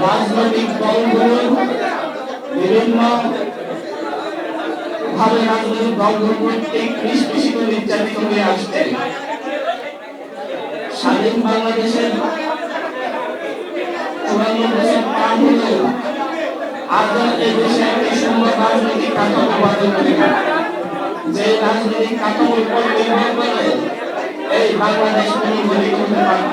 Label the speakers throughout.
Speaker 1: রাজনৈতিক দলগুলো বিভিন্ন ভাবে রাজনৈতিক দলগুলো কর্তৃক নিষ্পেষিত নির্যাতিত হয়ে আসছে। স্বাধীন বাংলাদেশের চুয়ান্ন বছর পার হলেও আজ এই দেশে একটি রাজনৈতিক কাঠামো গঠন করে যে রাজনৈতিক কাঠামোর উপর নির্ভর করে এই বাংলাদেশ পারত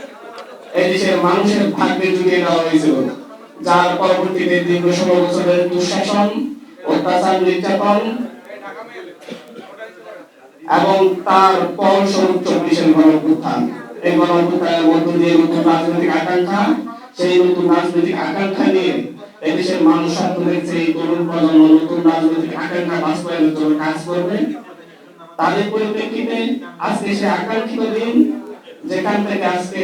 Speaker 1: এই দেশের মানুষের ভাগ্যে জুড়িয়ে দেওয়া হয়েছিল। যার পরবর্তীতে দীর্ঘ ষোলো বছরের দুঃশাসন, অত্যাচার, নির্যাতন এবং তার ফলস্বরূপ চব্বিশের গণঅভ্যুত্থান। এই গণঅভ্যুত্থানের মধ্য দিয়ে নতুন রাজনৈতিক আকাঙ্ক্ষা, সেই নতুন রাজনৈতিক আকাঙ্ক্ষা নিয়ে এই দেশের মানুষ স্বার্থ দেখছে এই তরুণ প্রজন্ম নতুন রাজনৈতিক আকাঙ্ক্ষা বাস্তবায়নের জন্য কাজ করবে। তাদের পরিপ্রেক্ষিতে আজকে সে আকাঙ্ক্ষিত দিন, যেখান থেকে আজকে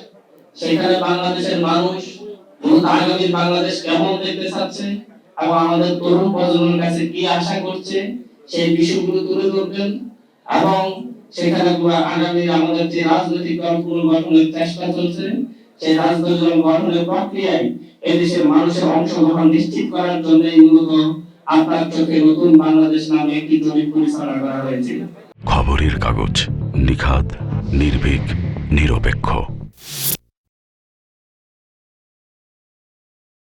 Speaker 1: সেখানে বাংলাদেশের মানুষ আগামী বাংলাদেশ কেমন দেখতে চাচ্ছে এবং আমাদের তরুণ প্রজন্মের কাছে কি আশা করছে, সেই বিষয়গুলো তুলে ধরবেন এবং সেখানে আগামী আমাদের যে রাজনৈতিক দল পুনর্গঠনের চেষ্টা চলছে, সেই রাজনৈতিক দল গঠনের প্রক্রিয়ায় এদেশের মানুষের অংশগ্রহণ নিশ্চিত করার জন্য মূলত আপনার চোখে নতুন বাংলাদেশ নামে একটি জরিপ পরিচালনা করা হয়েছে।
Speaker 2: খবরের কাগজ নিখাত নির্ভীক, নিরপেক্ষ।